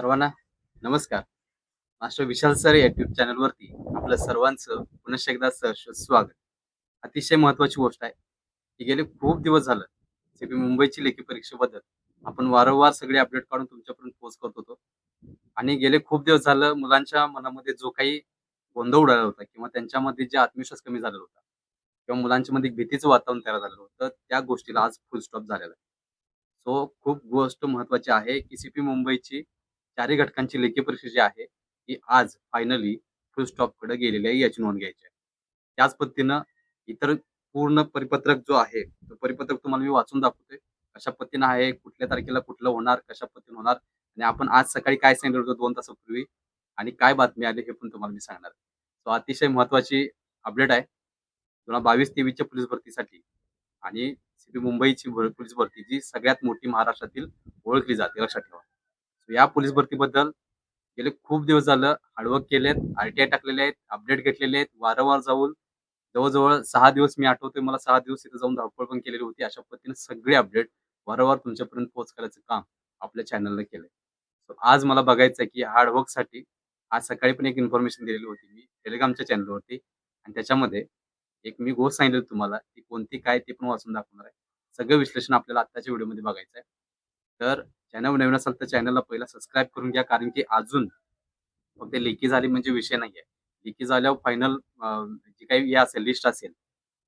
सर्वांना नमस्कार. Master Vishal sir या युट्यूब चॅनलवरती आपलं सर्वांचं पुनश्च एकदा सहर्ष स्वागत. अतिशय महत्वाची गोष्ट आहे की गेले खूप दिवस झालं सीपी मुंबईची लेखी परीक्षेबद्दल आपण वारंवार सगळे अपडेट काढून तुमच्यापर्यंत पोच करत होतो आणि गेले खूप दिवस झालं मुलांच्या मनामध्ये जो काही गोंधळ उडाला होता किंवा त्यांच्यामध्ये जे आत्मविश्वास कमी झालेला होता किंवा मुलांच्या मध्ये एक भीतीचं वातावरण तयार झालेलं होतं त्या गोष्टीला आज फुल स्टॉप झालेला आहे. सो खूप गोष्ट महत्वाची आहे की सीपी मुंबईची चारही घटकांची लेखी परीक्षा जी आहे ती आज फायनली फुल स्टॉपकडे गेलेली आहे याची नोंद घ्यायची आहे. त्याच पद्धतीनं इतर पूर्ण परिपत्रक जो आहे तो परिपत्रक तुम्हाला मी वाचून दाखवतोय. कशा पद्धतीनं आहे कुठल्या तारखेला कुठलं होणार कशा पद्धतीनं होणार आणि आपण आज सकाळी काय सांगितलं होतं दोन तासापूर्वी आणि काय बातमी आली हे पण तुम्हाला मी सांगणार सो अतिशय महत्वाची अपडेट आहे. दोन हजार बावीस तेवीसच्या पोलीस भरतीसाठी आणि सीपी मुंबईची पोलीस भरती जी सगळ्यात मोठी महाराष्ट्रातील ओळखली जाते लक्षात ठेवा. या पोलीस भरतीबद्दल गेले खूप दिवस झालं. हार्डवर्क केलेत आरटीआय टाकलेले आहेत अपडेट घेतलेले आहेत. वारंवार जाऊन जवळजवळ सहा दिवस मी आठवतोय मला सहा दिवस इथे जाऊन धावपळ पण केलेली होती. अशा पद्धतीने सगळे अपडेट वारंवार तुमच्यापर्यंत पोहोच करायचं काम आपल्या चॅनलने केलंय. आज मला बघायचं की हार्डवर्कसाठी आज सकाळी पण एक इन्फॉर्मेशन दिलेली होती मी टेलिग्रामच्या चॅनलवरती आणि त्याच्यामध्ये एक मी गोष्ट सांगितली तुम्हाला ती कोणती काय ते पण वाचून दाखवणार आहे. सगळं विश्लेषण आपल्याला आत्ताच्या व्हिडिओमध्ये बघायचं आहे तर चॅनल नवीन असाल तर चॅनलला पहिला सबस्क्राईब करून घ्या. कारण की अजून फक्त लेखी झाली म्हणजे विषय नाहीये. लेखी झाल्यावर फायनल जी काही हे असेल लिस्ट असेल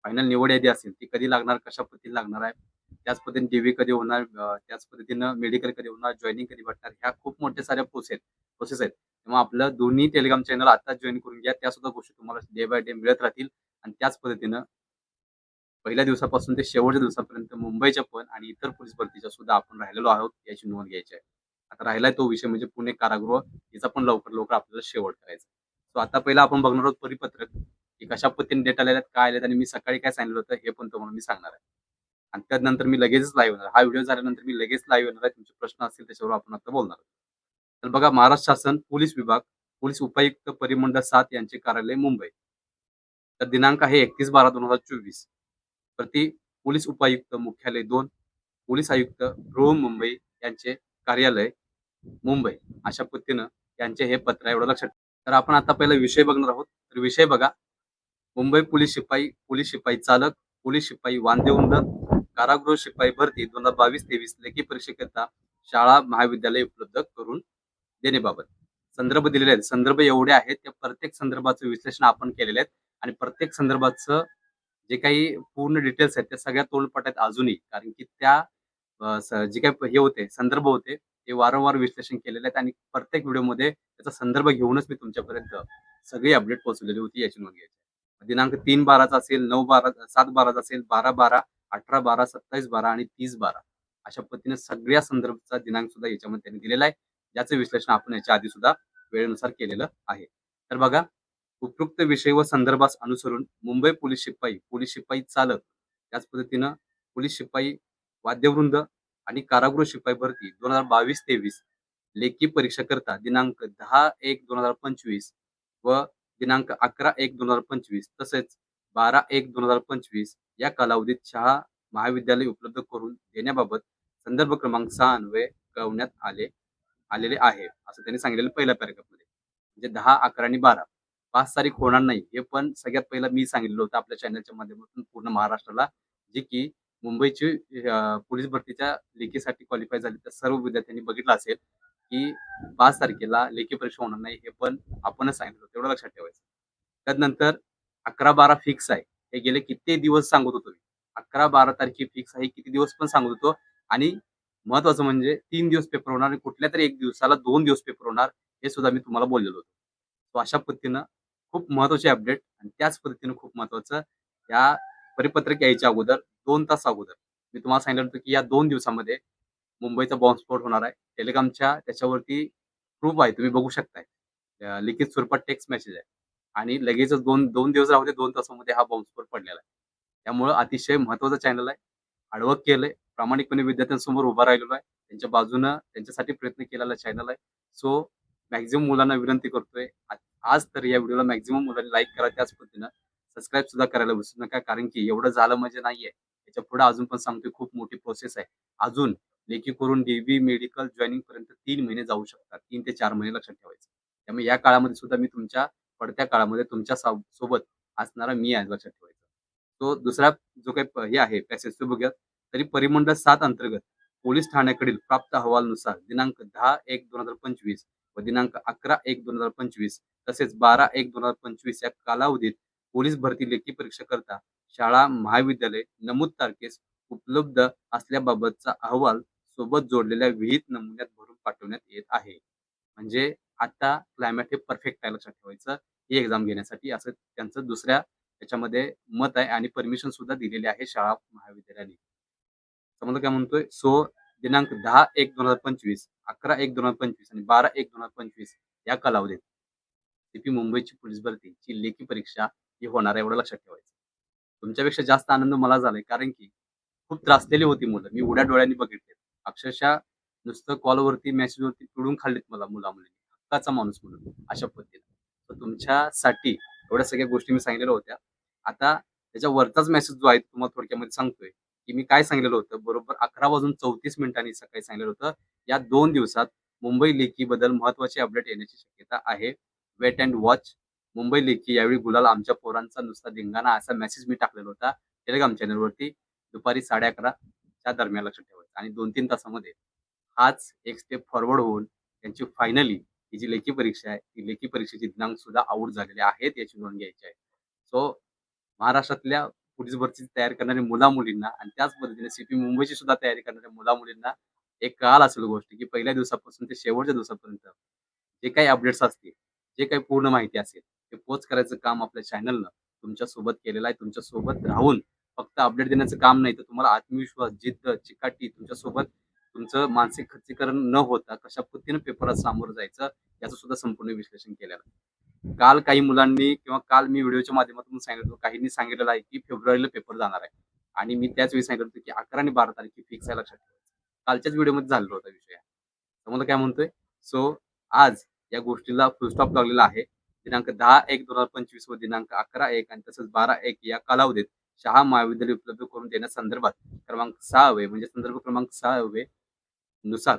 फायनल निवड यादी असेल ती कधी लागणार कशा पद्धतीने लागणार आहे त्याच पद्धतीने डीव्ही कधी होणार त्याच पद्धतीनं मेडिकल कधी होणार जॉईनिंग कधी भेटणार ह्या खूप मोठ्या साऱ्या प्रोसेस प्रोसेस आहेत. तेव्हा आपलं दोन्ही टेलिग्राम चॅनल आता जॉईन करून घ्या. त्या सुद्धा गोष्टी तुम्हाला डे बाय डे मिळत राहतील आणि त्याच पद्धतीनं पहिल्या दिवसापासून ते शेवटच्या दिवसापर्यंत मुंबईच्या पण आणि इतर पोलीस भरतीच्या सुद्धा आपण राहिलेलो आहोत याची नोंद घ्यायची आहे. आता राहिलाय तो विषय म्हणजे पुणे कारागृह याचा पण लवकर लवकर आपल्याला शेवट करायचा सो आता पहिला आपण बघणार आहोत परिपत्रक की कशा पद्धतीने डेट आलेत काय आलेत आणि मी सकाळी काय सांगितलं होतं हे पण तुम्हाला मी सांगणार आहे. आणि त्यानंतर मी लगेचच लाईव्ह येणार हा व्हिडिओ झाल्यानंतर मी लगेच लाईव्ह येणार आहे. तुमचे प्रश्न असतील त्याच्यावर आपण आता बोलणार तर बघा महाराष्ट्र शासन पोलीस विभाग पोलीस उपायुक्त परिमंडळ सात यांचे कार्यालय मुंबई. तर दिनांक आहे एकतीस बारा दोन हजार चोवीस. प्रति पोलीस उपायुक्त मुख्यालय दोन पोलीस आयुक्त गृह मुंबई यांचे कार्यालय मुंबई. अशा पद्धतीनं यांचे हे पत्र आहे एवढं लक्षात तर आपण आता पहिला विषय बघणार आहोत. तर विषय बघा. मुंबई पोलीस शिपाई पोलीस शिपाई चालक पोलीस शिपाई वांदेउंद कारागृह शिपाई भरती दोन हजार बावीस तेवीस लेखी परीक्षेकरिता शाळा महाविद्यालय उपलब्ध करून देण्याबाबत. संदर्भ दिलेले आहेत. संदर्भ एवढे आहेत त्या प्रत्येक संदर्भाचं विश्लेषण आपण केलेले आहेत आणि प्रत्येक संदर्भाचं जे काही पूर्ण डिटेल्स आहेत त्या सगळ्या तोंडपाठ आहेत अजूनही. कारण की त्या जे काही हे होते संदर्भ होते ते वारंवार विश्लेषण केलेले आहेत आणि प्रत्येक व्हिडिओमध्ये त्याचा संदर्भ घेऊनच मी तुमच्यापर्यंत सगळी अपडेट पोहोचवलेली होती याची नोंद घ्यायची दिनांक तीन बाराचा असेल नऊ बारा सात बाराचा असेल बारा बारा अठरा बारा सत्तावीस बारा आणि तीस बारा. अशा पद्धतीने सगळ्या संदर्भाचा दिनांक सुद्धा याच्यामध्ये त्यांनी दिलेला आहे. ज्याचं विश्लेषण आपण याच्या आधी सुद्धा वेळेनुसार केलेलं आहे. तर बघा उपयुक्त विषय व संदर्भास अनुसरून मुंबई पोलीस शिपाई पोलीस शिपाई चालक त्याच पद्धतीनं पोलीस शिपाई वाद्यवृंद आणि कारागृह शिपाई भरती दोन हजार बावीस तेवीस लेखी परीक्षा करता दिनांक दहा एक दोन हजार पंचवीस व दिनांक अकरा एक दोन हजार पंचवीस तसेच बारा एक दोन हजार पंचवीस या कालावधीत शहा महाविद्यालय उपलब्ध करून देण्याबाबत संदर्भ क्रमांक सहा अन्वये कळवण्यात आले आलेले आहे असं त्यांनी सांगितलेलं पहिल्या पॅरेग्राफमध्ये म्हणजे दहा अकरा आणि बारा. पाच तारीख होणार नाही हे पण सगळ्यात पहिला मी सांगितलं होतं आपल्या चॅनलच्या माध्यमातून पूर्ण महाराष्ट्राला जे की मुंबईची पोलीस भरतीच्या लेखीसाठी क्वालिफाय झाली तर सर्व विद्यार्थ्यांनी बघितलं असेल की पाच तारखेला लेखी परीक्षा होणार नाही हे पण आपणच सांगितलं होतं तेवढं लक्षात ठेवायचं. त्यानंतर अकरा बारा फिक्स आहे हे गेले किती दिवस सांगत होतो मी. अकरा बारा तारखे फिक्स आहे किती दिवस पण सांगत होतो. आणि महत्वाचं म्हणजे तीन दिवस पेपर होणार आणि कुठल्या तरी एक दिवसाला दोन दिवस पेपर होणार हे सुद्धा मी तुम्हाला बोललेलो होतो. अशा पद्धतीनं खूप महत्त्वाचे अपडेट आणि त्याच पद्धतीने खूप महत्वाचं या परिपत्रक यायच्या अगोदर दोन तास अगोदर. मी तुम्हाला सांगितलं होतं की या दोन दिवसामध्ये मुंबईचा बॉम्बस्फोट होणार आहे. टेलिकॉमच्या त्याच्यावरती प्रूफ आहे तुम्ही बघू शकताय. लिखित स्वरूपात टेक्स्ट मेसेज आहे. आणि लगेचच दोन दोन दिवस राहते दोन तासामध्ये हा बॉम्बस्फोट पडलेला आहे. त्यामुळं अतिशय महत्वाचं चॅनल आहे. आडवक केलंय. प्रामाणिकपणे विद्यार्थ्यांसमोर उभा राहिलेलो आहे. त्यांच्या बाजूनं त्यांच्यासाठी प्रयत्न केलेला चॅनल आहे. सो मॅक्झिमम मुलांना विनंती करतोय आज तर या व्हिडिओला मॅक्झिमम मुलांनी लाईक करा त्याच पद्धतीनं. सबस्क्राईब सुद्धा करायला विसरू नका कारण की एवढं झालं म्हणजे नाहीये. याच्यापुढे अजून पण सांगतोय खूप मोठी प्रोसेस आहे. अजून लेखी करून डीबी मेडिकल जॉईनिंग पर्यंत तीन महिने जाऊ शकतात. तीन ते चार महिने लक्षात ठेवायचं. त्यामुळे या काळामध्ये सुद्धा मी तुमच्या पडत्या काळामध्ये तुमच्यासोबत असणारा मी आहे लक्षात ठेवायचं. तो दुसरा जो काही हे आहे पॅसेज तो बघूयात. तरी परिमंडळ सात अंतर्गत पोलीस ठाण्याकडील प्राप्त अहवालनुसार दिनांक दहा एक दोन हजार पंचवीस व दिनांक अकरा एक दोन हजार पंचवीस तसेच बारा एक दोन हजार पंचवीस या कालावधीत पोलीस भरती लेखी परीक्षा करता शाळा महाविद्यालय नमूद तारखेस उपलब्ध असल्याबाबतचा अहवाल सोबत जोडलेल्या विहित नमुन्यात भरून पाठवण्यात येत आहे. म्हणजे आता क्लायमेट हे परफेक्ट आहे लक्षात ठेवायचं. ही एक्झाम घेण्यासाठी असं त्यांचं दुसऱ्या त्याच्यामध्ये मत आहे आणि परमिशन सुद्धा दिलेली आहे शाळा महाविद्यालयाने. समजा काय म्हणतोय? सो दिनांक दहा एक दोन हजार पंचवीस अकरा एक दोन हजार पंचवीस आणि बारा एक दोन हजार पंचवीस या कालावधीत सीपी मुंबईची पोलीस भरतीची लेखी परीक्षा ही होणार आहे एवढं लक्षात ठेवायचं. तुमच्यापेक्षा जास्त आनंद मला झालाय कारण की खूप त्रासलेली होती मुलं. मी उड्या डोळ्यांनी बघितले अक्षरशः नुसतं कॉलवरती मेसेजवरती पिडून खाल्लीत मला मुला मुलींनी हक्काचा माणूस म्हणून अशा पद्धतीने. तर तुमच्यासाठी एवढ्या सगळ्या गोष्टी मी सांगितलेल्या होत्या. आता त्याच्या वरचाच मेसेज जो आहे तुम्हाला थोडक्यामध्ये सांगतोय. की मी काय सांगितलेलं होतं? बरोबर अकरा वाजून चौतीस मिनिटांनी सकाळी सांगितलं होतं. या दोन दिवसात मुंबई लेखी बद्दल महत्त्वाचे अपडेट येण्याची शक्यता आहे. वेट अँड वॉच मुंबई लेखी यावेळी गुलाल आमच्या पोरांचा नुसता धिंगाणा असा मेसेज मी टाकलेला होता टेलिग्राम चॅनलवरती दुपारी साडे अकराच्या दरम्यान लक्षात ठेवायचं. आणि दोन तीन तासामध्ये हाच एक स्टेप फॉरवर्ड होऊन त्यांची फायनली ही जी लेखी परीक्षा आहे ती लेखी परीक्षेची दिनांक सुद्धा आऊट झालेले आहेत याची नोंद घ्यायची आहे. सो महाराष्ट्रातल्या पोलीस भरती तयारी करणाऱ्या मुला मुलींना आणि त्याच पद्धतीने सीपी मुंबईची सुद्धा तयारी करणाऱ्या मुला मुलींना एक काल असेल गोष्ट की पहिल्या दिवसापासून ते शेवटच्या दिवसापर्यंत जे काही अपडेट्स असतील जे काही पूर्ण माहिती असेल ते पोच करायचं काम आपल्या चॅनलनं तुमच्यासोबत केलेलं आहे. तुमच्यासोबत राहून फक्त अपडेट देण्याचं काम नाही तर तुम्हाला आत्मविश्वास जिद्द चिकाटी तुमच्यासोबत तुमचं मानसिक खच्चीकरण न होता कशा पद्धतीने पेपरात सामोरं जायचं याचं सुद्धा संपूर्ण विश्लेषण केलेलं आहे. काल काही मुलांनी किंवा काल मी व्हिडिओच्या माध्यमातून सांगितलं काहींनी सांगितलेलं आहे की फेब्रुवारीला पेपर जाणार आहे. आणि मी त्याच वेळी सांगितलं होतं की अकरा आणि बारा तारखे फिक्स आहे लक्षात ठेवायचं. कालच्याच व्हिडिओमध्ये झालेला होता विषय. समजा काय म्हणतोय? सो आज या गोष्टीला फुलस्टॉप लागलेला आहे. दिनांक दहा एक दोन हजार पंचवीस व दिनांक अकरा एक आणि तसंच बारा एक या कालावधीत शहा महाविद्यालय उपलब्ध करून देण्यासंदर्भात क्रमांक सहावे म्हणजे संदर्भ क्रमांक सहावे नुसार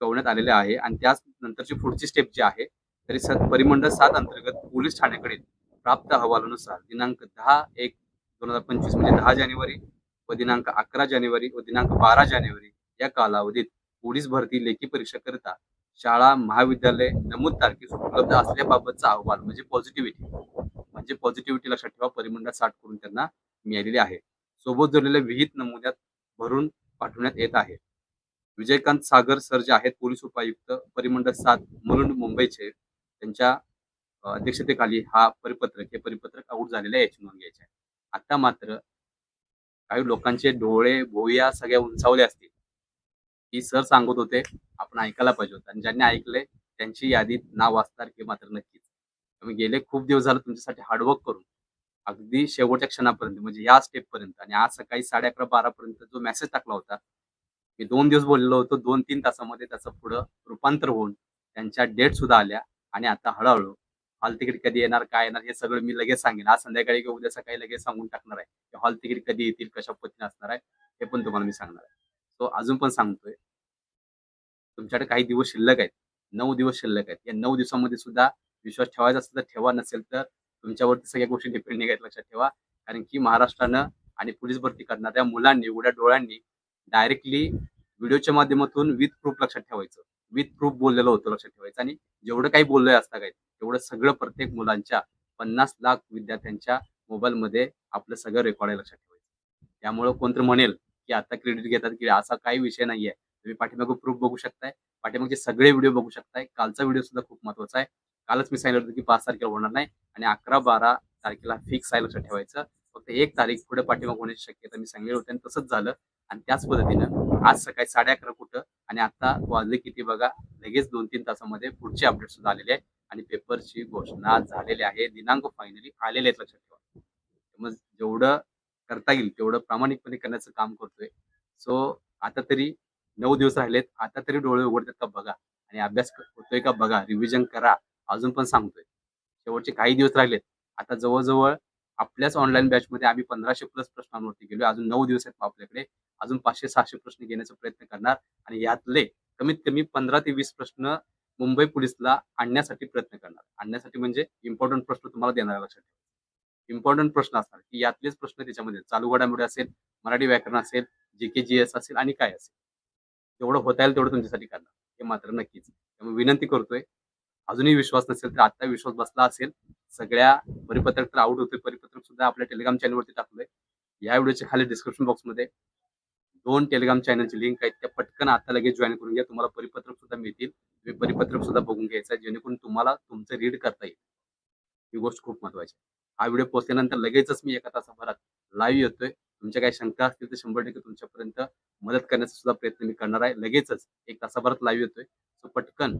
कळवण्यात आलेले आहे. आणि त्याच नंतरची पुढची स्टेप जी आहे तरी स परिमंडळ सात अंतर्गत पोलीस ठाण्याकडे प्राप्त अहवालानुसार दिनांक दहा एक दोन हजार पंचवीस म्हणजे दहा जानेवारी व दिनांक अकरा जानेवारी व दिनांक बारा जानेवारी या कालावधीत पोलीस भरती लेखी परीक्षा करता शाळा महाविद्यालय नमूद तारखेस उपलब्ध असल्याबाबतचा अहवाल म्हणजे पॉझिटिव्हिटी म्हणजे पॉझिटिव्हिटी लक्षात ठेवा परिमंडळ साठ करून त्यांना मिळालेली आहे. सोबत जोडलेल्या विहित नमुन्यात भरून पाठवण्यात येत आहे. विजयकांत सागर सर जे आहेत पोलीस उपायुक्त परिमंडळ सात मुलुंड मुंबईचे त्यांच्या अध्यक्षतेखाली हा परिपत्रक हे परिपत्रक आऊट झालेलं आहे याची नोंद घ्यायची आहे. आता मात्र काही लोकांचे डोळे भोया सगळ्या उंचावले असतील. की सर सांगत होते आपण ऐकायला पाहिजे होतं. आणि ज्यांनी ऐकले त्यांची यादीत नाव असणार हे मात्र नक्कीच. आम्ही गेले खूप दिवस झालं तुमच्यासाठी हार्डवर्क करून. अगदी शेवटच्या क्षणापर्यंत म्हणजे या स्टेप पर्यंत. आणि आज सकाळी साडे अकरा बारा पर्यंत जो मेसेज टाकला होता मी दोन दिवस बोललेलो होतो दोन तीन तासामध्ये त्याचं पुढं रूपांतर होऊन त्यांच्या डेट सुद्धा आल्या. आणि आता हळूहळू हॉल तिकीट कधी येणार काय येणार हे सगळं मी लगेच सांगेन. आज संध्याकाळी किंवा उद्या सकाळी लगेच सांगून टाकणार आहे. की हॉल तिकीट कधी येतील कशा पद्धतीने असणार आहे हे पण तुम्हाला मी सांगणार आहे. सो अजून पण सांगतोय तुमच्याकडे काही दिवस शिल्लक आहेत. नऊ दिवस शिल्लक आहेत. या नऊ दिवसामध्ये सुद्धा विश्वास ठेवायचा असेल तर ठेवा नसेल तर तुमच्यावरती सगळ्या गोष्टी डिपेंड नाही आहेत लक्षात ठेवा. कारण की महाराष्ट्रानं आणि पोलीस भरती करणाऱ्या मुलांनी उड्या डोळ्यांनी डायरेक्टली व्हिडिओच्या माध्यमातून विथ प्रूफ लक्षात ठेवायचं. विथ प्रूफ बोललेलं होतं लक्षात ठेवायचं. आणि जेवढं काही बोललोय असता काय तेवढं सगळं प्रत्येक मुलांच्या पन्नास लाख विद्यार्थ्यांच्या मोबाईलमध्ये आपलं सगळं रेकॉर्ड आहे लक्षात ठेवायचं. त्यामुळं कोणतं म्हणेल की आता क्रेडिट घेतात की असा काही विषय नाहीये. तुम्ही पाठीमागे प्रूफ बघू शकताय. पाठीमागचे सगळे व्हिडिओ बघू शकताय. कालचा व्हिडिओ सुद्धा खूप महत्त्वाचा आहे. कालच मी सांगितलं होतं की पाच तारखेला होणार नाही आणि अकरा बारा तारखेला फिक्स आहे लक्षात ठेवायचं. फक्त एक तारीख पुढे पाठीमाग होण्याची शक्यता मी सांगितली होती आणि तसंच झालं. आणि त्याच पद्धतीनं आज सकाळी साडे अकरा कुठं आणि आता वाजले किती बघा लगेच दोन तीन तासामध्ये पुढचे अपडेट सुद्धा आलेले आहे आणि पेपरची घोषणा झालेली आहे. दिनांक फायनली आलेले आहेत लक्षात ठेवा. मग जेवढं करता येईल तेवढं प्रामाणिकपणे करण्याचं काम करतोय. सो आता तरी नऊ दिवस राहिलेत आता तरी डोळे उघडतात का बघा? आणि अभ्यास होतोय का बघा? रिव्हिजन करा. अजून पण सांगतोय. शेवटचे काही दिवस राहिलेत. आता जवळजवळ आपल्याच ऑनलाईन बॅच मध्ये आम्ही पंधराशे प्लस प्रश्नांवरती गेलो अजून नऊ दिवस आहेत आपल्याकडे. अजून पाचशे सहाशे प्रश्न घेण्याचा प्रयत्न करणार आणि यातले कमीत कमी पंधरा ते वीस प्रश्न मुंबई पोलीसला आणण्यासाठी प्रयत्न करणार. आणण्यासाठी म्हणजे इम्पॉर्टंट प्रश्न तुम्हाला देणार लक्षात ठेवा. इम्पॉर्टंट प्रश्न असणार की यातलेच प्रश्न त्याच्यामध्ये. चालू घडामोडी असेल मराठी व्याकरण असेल जी के जी एस असेल आणि काय असेल. तेवढं होता येईल तेवढं तुमच्यासाठी करणार. हे मात्र नक्कीच. त्यामुळे विनंती करतोय. अजूनही विश्वास नसेल तर आता विश्वास बसला असेल सगळ्या परिपत्रक तर आउट होते परिपत्रक सुद्धा आपल्या टेलिग्राम चॅनलवरती टाकलोय. या व्हिडिओच्या खाली डिस्क्रिप्शन बॉक्समध्ये दोन टेलिग्राम चॅनलची लिंक आहेत त्या पटकन आता लगेच जॉईन करून घ्या. तुम्हाला परिपत्रक सुद्धा मिळतील. तुम्ही परिपत्रक सुद्धा बघून घ्यायचं आहे जेणेकरून तुम्हाला तुमचं रीड करता येईल. ही गोष्ट खूप महत्वाची हा व्हिडिओ पोहोचल्यानंतर लगेचच मी एका तासाभरात लाईव्ह येतोय. तुमच्या काही शंका असतील तर शंभर टक्के तुमच्यापर्यंत मदत करण्याचा सुद्धा प्रयत्न मी करणार आहे. लगेचच एक तासाभरात लाईव्ह येतोय. सो पटकन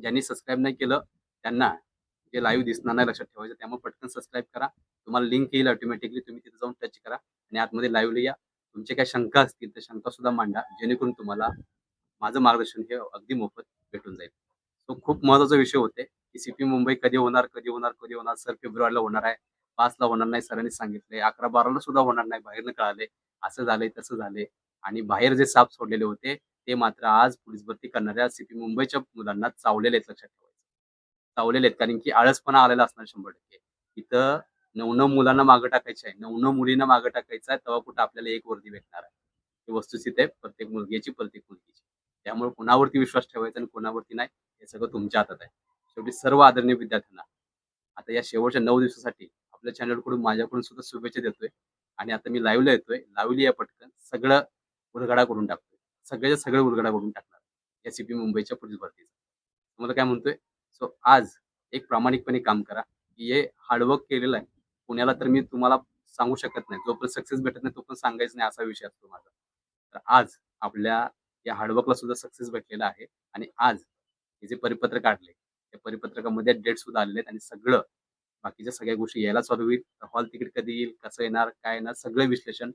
ज्यांनी सबस्क्राईब नाही केलं त्यांना जे लाईव्ह दिसणार नाही लक्षात ठेवायचं त्यामुळे पटकन सबस्क्राईब करा. तुम्हाला लिंक येईल ऑटोमॅटिकली तुम्ही तिथे जाऊन टच करा आणि आतमध्ये लाईव्ह या. तुमच्या काही शंका असतील तर शंका सुद्धा मांडा. जेणेकरून तुम्हाला माझं मार्गदर्शन हे अगदी मोफत भेटून जाईल. तो खूप महत्त्वाचा विषय होते की सीपी मुंबई कधी होणार कधी होणार कधी होणार? सर फेब्रुवारीला होणार आहे. पाचला होणार नाही सरांनी सांगितले अकरा बाराला सुद्धा होणार नाही. बाहेरनं कळाले असं झालंय तसं झालंय. आणि बाहेर जे साप सोडलेले होते ते मात्र आज पोलीस भरती करणाऱ्या सीपी मुंबईच्या मुलांना चावलेले आहेत लक्षात ठेवायचं. चावलेले आहेत. कारण की आळसपणा आलेला असणार शंभर टक्के. इथं नऊ मुलांना मागं टाकायचं आहे. नऊ मुलींना मागं टाकायचं आहे तेव्हा कुठं आपल्याला एक वर्दी भेटणार आहे. ही वस्तुस्थिती आहे प्रत्येक मुलगीची प्रत्येक मुलगीची. त्यामुळे कोणावरती विश्वास ठेवायचा आणि कोणावरती नाही हे सगळं तुमच्या हातात आहे. शेवटी सर्व आदरणीय विद्यार्थ्यांना आता या शेवटच्या नऊ दिवसासाठी आपल्या चॅनलकडून माझ्याकडून सुद्धा शुभेच्छा देतोय. आणि आता मी लाईव्हला येतोय. लाईव्हली या पटकन सगळं उलगडा करून टाकतोय. सगळ्याच्या सगळं उलगडा करून टाकणार या सीपी मुंबईच्या पोलीस भरतीचा. तुम्हाला काय म्हणतोय? सो आज एक प्रामाणिकपणे काम करा. की हे हार्डवर्क केलेलं आहे. पुण्याला तर मी तुम्हाला सांगू शकत नाही. जोपर्यंत सक्सेस भेटत नाही तो पण सांगायचं नाही असा विषय असतो माझा. तर आज आपल्या या हार्डवर्कला सुद्धा सक्सेस भेटलेला आहे आणि आज हे जे परिपत्र काढले त्या परिपत्रकामध्ये डेट सुद्धा आलेले आहेत आणि सगळं बाकीच्या सगळ्या गोष्टी यायला चालू होईल. हॉल तिकीट कधी येईल कसं येणार काय येणार सगळं विश्लेषण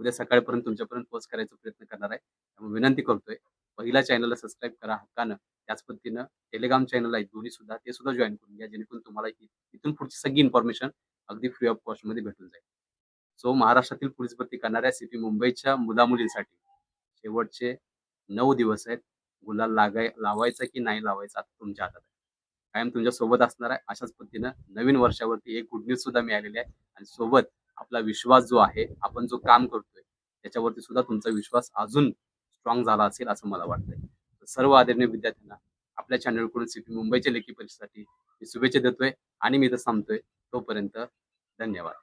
उद्या सकाळपर्यंत तुमच्यापर्यंत पोहोच करायचा प्रयत्न करणार आहे. त्यामुळे विनंती करतोय पहिल्या चॅनलला सबस्क्राईब करा हक्कानं. त्याच पद्धतीनं टेलिग्राम चॅनल आहे दोन्ही सुद्धा ते सुद्धा जॉईन करून घ्या जेणेकरून तुम्हाला इथून पुढची सगळी इन्फॉर्मेशन अगदी फ्री ऑफ कॉस्टमध्ये भेटून जाईल. सो महाराष्ट्रातील पोलीस भरती करणाऱ्या सिटी मुंबईच्या मुलामुलींसाठी शेवटचे नऊ दिवस आहेत. गुलाल लागाय लावायचा की नाही लावायचा तुमच्या हातात आहे. कायम तुमच्यासोबत असणार आहे. अशाच पद्धतीनं नवीन वर्षावरती एक गुड न्यूज सुद्धा मिळालेली आहे. आणि सोबत आपला विश्वास जो आहे आपण जो काम करतोय त्याच्यावरती सुद्धा तुमचा विश्वास अजून स्ट्रॉंग झाला असेल असं मला वाटतंय. सर्व आदरणीय विद्यार्थ्यांना आपल्या चॅनलकडून सिटी मुंबईच्या लेखी परीक्षेसाठी मी शुभेच्छा देतोय. आणि मी इथं थांबतोय. तोपर्यंत धन्यवाद.